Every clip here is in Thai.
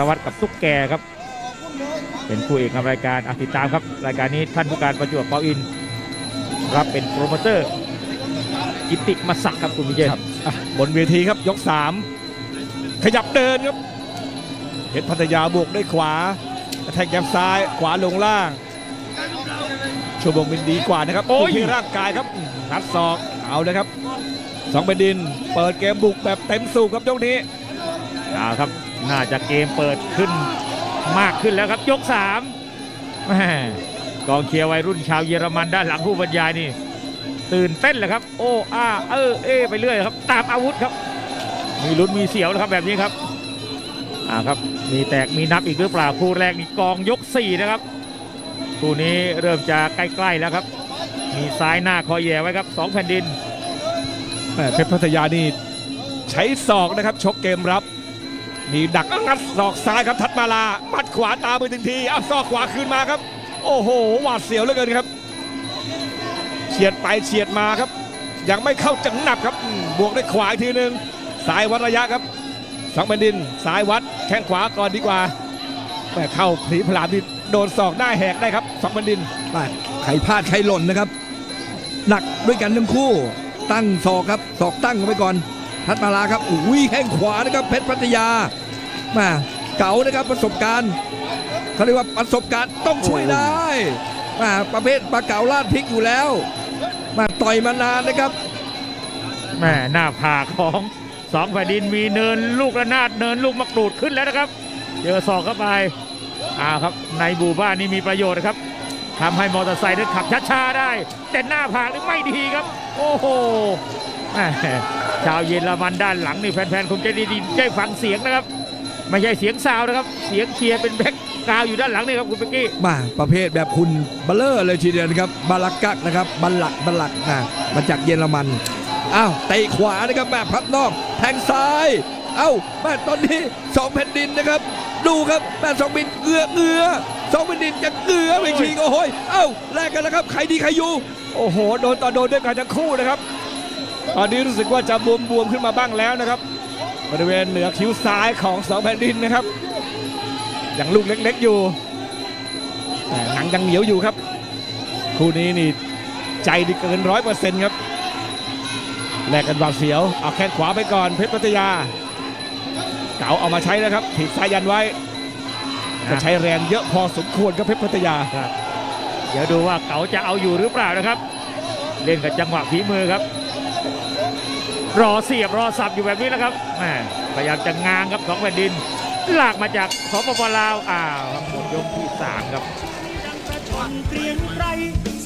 ารวัตรกับตุ๊กแกครับ เป็นผู้เอกนำรายการอะติดตามครับ รายการนี้ท่านผู้การประจวบเปาอิน รับเป็นโปรโมเตอร์กิติมาศักดิ์ครับคุณวิเชียนครับอะบนเวทีครับยก 3 ขยับเดินครับเพชรพัทยาบวกด้วยขวากระแทกแยบซ้ายขวาลงล่างชั่วโมงเป็นดีกว่านะครับโอ้ย ดูที่ร่างกายครับอืมงัดศอกเอาเลยครับสองแผ่นดิน เปิดเกมบุกแบบเต็มสูบครับยกนี้ เอาครับ น่าจะเกมเปิดขึ้นมากขึ้นแล้วครับยกสามแม่กองเชียร์วัยรุ่นชาวเยอรมันด้านหลังผู้บรรยายนี่ ตื่นเต้นเลยครับ โอ้อาเออเอไปเรื่อยครับ ตามอาวุธครับ มีลุ้นมีเสียวนะครับแบบนี้ครับอ่าครับมีแตกมีนับอีกหรือเปล่าคู่แรกนี่กองยกสี่นะครับคู่นี้เริ่มจะใกล้ๆแล้วครับ มีซ้ายหน้าคอยแย่ไว้ครับสองแผ่นดินแม่เพชรพัทยานี่ใช้ศอกนะครับชกเกมรับ มีดักงัดศอกซ้ายครับทัดมาลาหมัดขวาตามไปถึงทีเอาศอกขวาคืนมาครับ โอ้โหหวาดเสียวเหลือเกินครับเฉียดไปเฉียดมาครับ ยังไม่เข้าจังหนับครับบวกด้วยขวาอีกทีหนึ่งสายวัดระยะครับสองแผ่นดินสายวัดแข้งขวาก่อนดีกว่าแต่เข้าผีพลามที่โดนศอกหน้าแหกได้ครับสองแผ่นดินมาใครพลาดใครหล่นนะครับ หนักด้วยกันทั้งคู่ ตั้งศอกครับศอกตั้งเข้าไปก่อนทัดมาลาครับอุ้ยแข้งขวานะครับเพชรพัทยา มาเก๋านะครับประสบการณ์เขาเรียกว่าประสบการณ์ต้องช่วยได้มาประเภทปลาเก๋าลาดพริกอยู่แล้ว มาต่อยมานานนะครับแม่หน้าผากของสองแผ่นดินมีเนินลูกระนาดเนินลูกมะกรูดขึ้นแล้วนะครับเจอศอกเข้าไปอ่าครับในบูบ้านนี่มีประโยชน์นะครับทำให้มอเตอร์ไซค์นั้นขับช้าๆได้ แต่หน้าผากนี่ไม่ดีครับ โอ้โหชาวเยอรมันด้านหลังนี่แฟนๆคงจะได้ยินได้ฟังเสียงนะครับ ไม่ใช่เสียงซาวนะครับ เสียงเชียร์เป็นแบ็กกราวอยู่ด้านหลังนี่ครับคุณเป๊กกี้มาประเภทแบบคุณเบลเลอร์เลยทีเดียวนะครับบาลักกักนะครับบัลลักบัลลักนะมาจากเยอรมันอ้าวเตะขวานะครับแบบพับนอกแทงซ้าย เอ้าแม่ตอนนี้สองแผ่นดินนะครับ ดูครับแม่สองแผ่นดินเอือเอือสองแผ่นดินจะเอือไปทีโอ้โหยเอ้าแลกกันแล้วครับใครดีใครอยู่โอ้โหโดนต่อโดนด้วยกันทั้งคู่นะครับตอนนี้รู้สึกว่าจะบวมบวมๆขึ้นมาบ้างแล้วนะครับ บริเวณเหนือคิ้วซ้ายของสองแผ่นดินนะครับยังลูกเล็กๆอยู่แต่หนังยังเหนียวอยู่ครับ คู่นี้นี่ใจดีเกินร้อยเปอร์เซ็นต์ครับแลกกันหวาดเสียวเอาแข้งขวาไปก่อนเพชรพัทยา เก๋าเอามาใช้นะครับถีบซ้ายยันไว้จะใช้แรงเยอะพอสมควรครับเพชรพัทยาเดี๋ยวดูว่าเก๋าจะเอาอยู่หรือเปล่านะครับ เล่นกับจังหวะฝีมือครับ รอเสียบรอสับอยู่แบบนี้นะครับแหมพยายามจะง้างครับสองแผ่นดิน ลากมาจากสปปลาวอ้าวครับหมดยกที่สามครับเกรียงไกร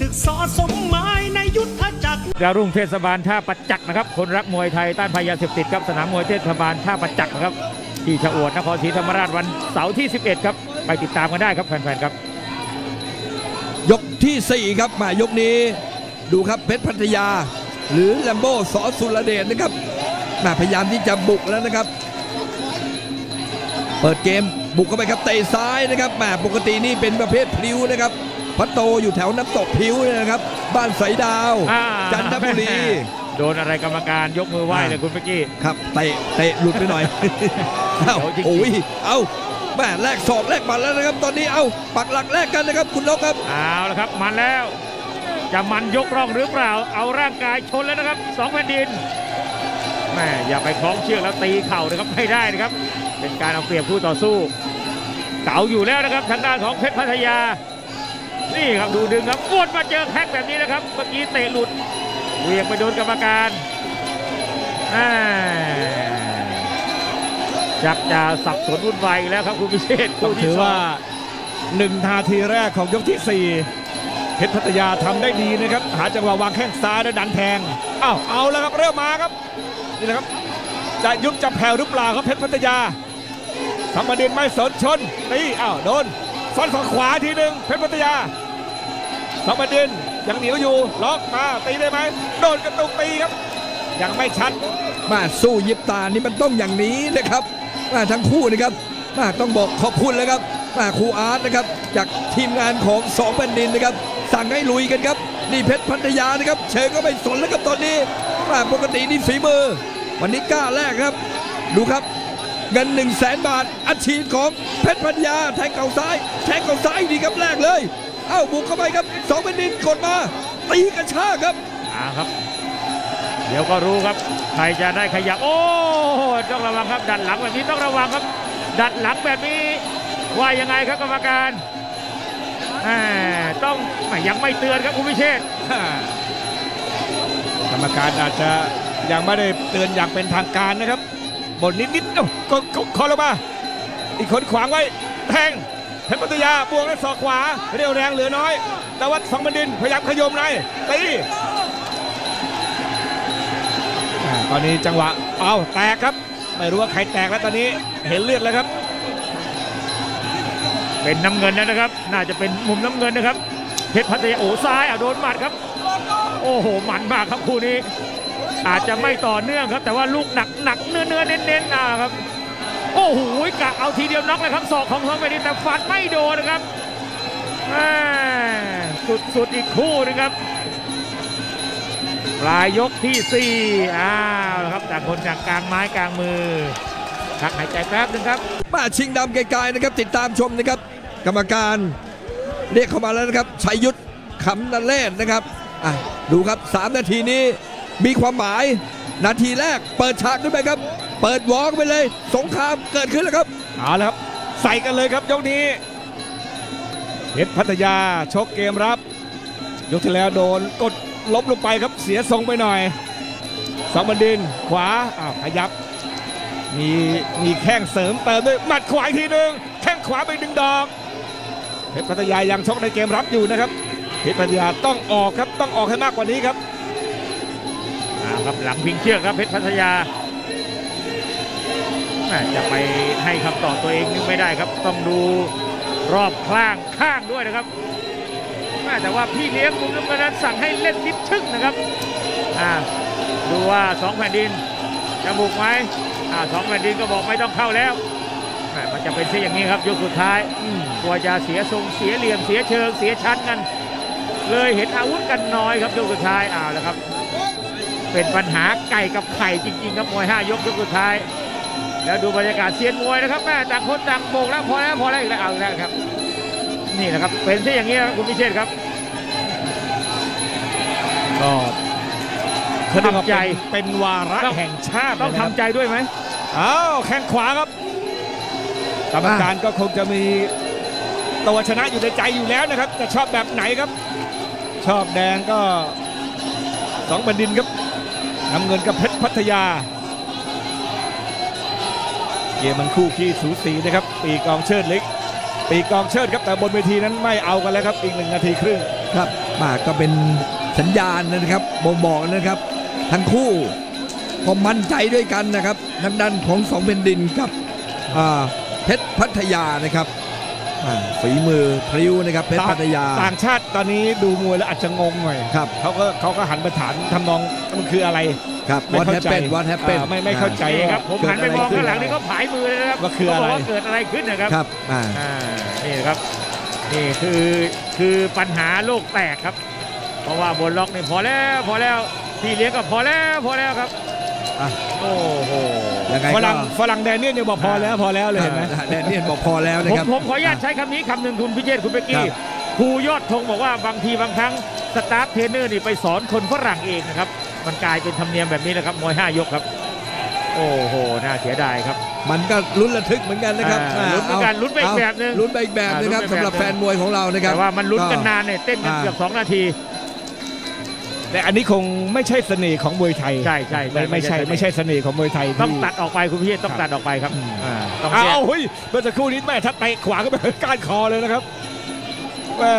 ศึกษาสมหมายในยุทธจักรดาวรุ่งเทศบาลท่าประจักษ์นะครับ คนรักมวยไทยต้านภัยยาเสพติดครับสนามมวยเทศบาลท่าประจักษ์นะครับที่ชะอวดนครศรีธรรมราชวันเสาร์ที่ 11 ครับ ไปติดตามกันได้ครับแฟนๆครับ ยกทีสี่4 ครับมายกนี้ ดูครับเพชรพัทยา หรือแลมโบ้สอสุรเดชนะครับมาพยายามที่จะบุกแล้วนะครับ เปิดเกมบุกเข้าไปครับเตะซ้ายนะครับแหมปกตินี่เป็นประเภทพลิ้วนะครับพัตโตอยู่แถวน้ำตกพลิ้วเนี่ยนะครับ บ้านใสดาวอ่าจันทบุรีโดนอะไรกรรมการยกมือไหว้เลยคุณเมื่อกี้ครับเตะเตะหลุดไปหน่อยเอ้าเดี๋ยวจริงๆโอ้ยเอ้าแม่แลกศอกแลกบัตรแล้วนะครับ ตอนนี้เอ้าปักหลักแลกกันนะครับคุณนกครับเอาละครับมันแล้ว จะมันยกร่องหรือเปล่า เอาร่างกายชนแล้วนะครับสองแผ่นดินแม่อย่าไปคล้องเชือกแล้วตีเข่านะครับไม่ได้นะครับ เป็นการเอาเปรียบคู่ต่อสู้เก่าอยู่แล้วนะครับทางด้านของเพชรพัทยา นี่ครับดูดึงครับวนมาเจอแข้งแบบนี้นะครับเมื่อกี้เตะหลุดเวียงไปโดนกรรมการจักจะสับสนวุ่นวายแล้วครับคุณพิเชษต้องถือว่าหนึ่งนาทีแรกของยกที่4 เพชรพัทยาทำได้ดีนะครับ หาจังหวะวางแข้งซ้ายแล้วดันแทงอ้าวเอาแล้วครับเริ่มมาครับนี่นะครับจะยุบจะแผ่วหรือเปล่าครับเพชรพัทยาทำประเด็นไม่สนชนตีอ้าวโดนฟันฝั่งขวาทีหนึ่งเพชรพัทยาสองประเด็นยังเหนียวอยู่ล็อกมาตีได้ไหมโดนกระตุกตีครับ ยังไม่ชัดมาสู้ยิบตานี่มันต้องอย่างนี้นะครับมาทั้งคู่นะครับมาต้องบอกขอบคุณเลยครับ ครูอาร์ตนะครับจากทีมงานของสองแผ่นดินนะครับสั่งให้ลุยกันครับนี่เพชรพัทยานะครับเชิญก็ไม่สนแล้วครับตอนนี้มาปกตินี่ฝีมือ วันนี้กล้าแรกครับ ดูครับเงิน1 0 0 0 0แสนบาทอัดฉีดของเพชรพัญญาแทงเข่าซ้ายแทงเข่าซ้ายดีครับแรกเลยเอ้าบุกเข้าไปครับสองเป็นดินกดมาตีกระชากครับอ่าครับ เดี๋ยวก็รู้ครับใครจะได้ขยับโอ้ต้องระวังครับดัดหลังแบบนี้ต้องระวังครับ ดัดหลังแบบนี้ ว่ายังไงครับกรรมการต้องยังไม่เตือนครับคุณพิเชษกรรมการอาจจะยังไม่ได้เตือนอย่างเป็นทางการนะครับบนนิดนิดๆเอ้าก็ก็คอลงมา อีกคนขวางไว้แทงเพชรพัทยาบวกและศอกขวาเรียวแรงเหลือน้อยต่ว่าสองบันดินพยายามขยมในตีตอนนี้จังหวะเอาแตกครับ ไม่รู้ว่าใครแตกแล้วตอนนี้เห็นเลือดแล้วครับ เป็นน้ำเงินแล้วนะครับ น่าจะเป็นมุมน้ำเงินนะครับ เพชรพัทยาโอ้ซ้ายอะโดนหมัดครับ โอ้โหหมันมากครับคู่นี้ อาจจะไม่ต่อเนื่องครับ แต่ว่าลูกหนักหนักเนื้อเนื้อเน้นเน้นอ่าครับ โอ้โหกะเอาทีเดียวน็อกเลยครับศอกของทองไปดินแต่ฟันไม่โดนนะครับสุดสุดอีกคู่นึงครับปลายยกที่สี่อ้าวครับต่างคนต่างกลางไม้กลางมือพักหายใจแป๊บหนึงครับมาชิงดำไกลๆนะครับ ติดตามชมนะครับ กรรมการเรียกเข้ามาแล้วนะครับชัยยุทธขำนันเล่นนะครับดูครับ 3 นาทีนี้มีความหมาย นาทีแรกเปิดฉากขึ้นไปครับ เปิดวอล์กไปเลย สงครามเกิดขึ้นแล้วครับเอาละครับใส่กันเลยครับยกนี้เพชรพัทยาชกเกมรับ ยกที่แล้วโดนกดล้มลงไปครับเสียทรงไปหน่อยสองบันดินขวาอ้าวขยับ มีมีแข้งเสริมเติมด้วยหมัดขวาอีกทีหนึ่งแข้งขวาไปหนึ่งดอก เพชรพัทยายังชกในเกมรับอยู่นะครับเพชรพัทยาต้องออกครับต้องออกให้มากกว่านี้ครับอ่าครับหลังพิงเชือกครับเพชรพัทยาแม่จะไปให้คำตอบตัวเองนี่ไม่ได้ครับ ต้องดูรอบข้างข้างด้วยนะครับแม่แต่ว่าพี่เลี้ยงมุมน้ำเงินนั้นสั่งให้เล่นนิดชึ่งนะครับดูว่าสองแผ่นดินจะบุกไหมอสองแผ่นดินก็บอกไม่ต้องเข้าแล้วม่มันจะเป็นเช่นอย่างนี้ครับยกสุดท้ายอื กลัวจะเสียทรงเสียเหลี่ยมเสียเชิงเสียชั้นกัน เลยเห็นอาวุธกันน้อยครับยกสุดท้ายอ้าวแล้วครับ เป็นปัญหาไก่กับไข่จริงๆครับมวย5ยกยกสุดท้าย แล้วดูบรรยากาศเซียนมวยนะครับแม่ต่างคนต่างโบกแล้วพอแล้วพอแล้วอีกแล้วเอาอีกแล้วครับ นี่นะครับเป็นเช่นอย่างนี้ครับคุณพิเชษครับก็เขาเรียกว่าทำใจเป็นเป็นวาระต้องแห่งชาติต้องเลยนะครับทำใจด้วยไหมอ้าวแข้งขวาครับกรรมการก็คงจะมี ตัวชนะอยู่ในใจอยู่แล้วนะครับจะชอบแบบไหนครับ ชอบแดงก็สองบันดินครับน้ำเงินกับเพชรพัทยา เกมมันคู่ขี้สูสีนะครับ ปีกองเชิดเล็ก ปีกองเชิดครับแต่บนเวทีนั้นไม่เอากันแล้วครับ อีกหนึ่งนาทีครึ่งครับมาก็เป็นสัญญาณนะครับบ่งบอกนะครับ ทั้งคู่ก็มั่นใจด้วยกันนะครับทางด้านของสองเป็นดินกับอ่าเพชรพัทยานะครับอ่า ฝีมือพริ้วนะครับเพชรพัทยา ต่างชาติตอนนี้ดูมวยแล้วอาจจะงงหน่อยครับเขาก็เขาก็หันมาถามทำนองมันคืออะไรครับไม่วัดเข้าแฮปใจเป็นวัดแฮปเป็นอ่าไม่ไม่เข้าใจนี่ครับผมหันไปมองข้างหลังนี่ก็เขาผายมือเลยนะครับว่าคืออะไรเขาบอกว่าเกิดอะไรขึ้นนะครับครับอ่าอ่านี่นะครับนี่คือคือปัญหาโลกแตกครับ เพราะว่าบนล็อกนี่พอแล้วพอแล้วพี่เลี้ยงก็พอแล้วพอแล้วครับ อะ โอ้โหยังไงฝก็รั่งฝรั่งแดเนียลเนี่ยบอกพอแล้วพอแล้วเลยเห็นไหมอ่าแดเนียลบอกพอแล้วนะผมครับ ผมขออนุญาตใช้คำนี้คำหนึ่งคุณพิเชษคุณเบกคกี้รับ ครูยอดธงบอกว่าบางทีบางครั้งสตาฟเทรนเนอร์นี่ไปสอนคนฝรั่งเองนะครับ มันกลายเป็นธรรมเนียมแบบนี้นะครับมวยห้ายกครับ โอ้โห น่าเสียดายครับ มันก็ลุ้นระทึกเหมือนกันนะครับอ่าลุ้นเหมือนกันาลุ้นไปอีกแบบหนึ่งลุ้นไปอีกแบบนะครับอ่าลุ้นไปสำหรับแบบหนึ่งแฟนมวยของเรานะครับแต่ว่ามันลุ้นกันนานเนี่ยเต้นกันอ่าเกือบ2นาที แต่อันนี้คงไม่ใช่เสน่ห์ของมวยไทยใช่ใช่ใช่ไม่ไม่ใช่ไม่ไม่ใช่ใช่เสน่ห์ของมวยไทยต้องที่ตัดออกไปคุณพิเชษต้องตัดออกไปครับอ่าต้องอ้าแยกวเฮ้ยเมื่อสักครู่นี้แม่ถ้าเตะขวาก็ไปก้านคอเลยนะครับแม่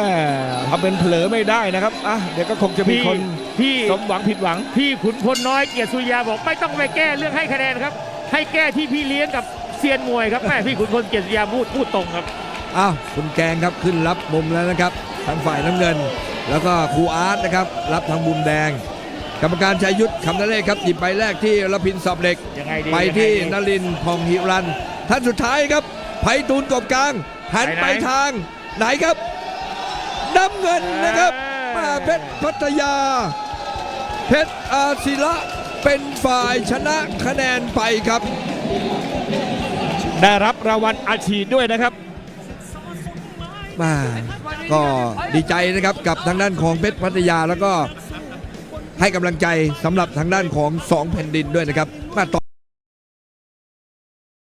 ทำเป็นเผลอไม่ได้นะครับอะเดี๋ยวก็คงจะมีพี่ คนพี่สมหวังผิดหวัง พี่ขุนพลน้อยเกียรติสุริยาบอกไม่ต้องไปแก้เรื่องให้คะแนนครับ ให้แก้ที่พี่เลี้ยงกับเซียนมวยครับแม่พี่ขุนพลเกียรติสุริยาพูดพูดตรงครับ อ้าวคุณแกงครับขึ้นรับมุมแล้วนะครับทางฝ่ายน้ำเงิน แล้วก็ครูอาร์ตนะครับ รับทางมุมแดง กรรมการชัยยุทธคำนาเลขครับหยิบใบแรกที่รพินสอบเหล็ก ยังไงดีไปที่ยังไงนดีลินทร์พองหิรัน ท่านสุดท้ายครับไผ่ตูนกบกลาง หันไปไหนไปทางไหนครับน้ำเงินนะครับเออมาเพชรพัทยา เพชรอาศิระเป็นฝ่ายชนะคะแนนไปครับ ได้รับรางวัลอาชีพด้วยนะครับ มาก็ดีใจนะครับกับทางด้านของเพชรพัทยาแล้วก็ให้กำลังใจสำหรับทางด้านของสองแผ่นดินด้วยนะครับมาต่อ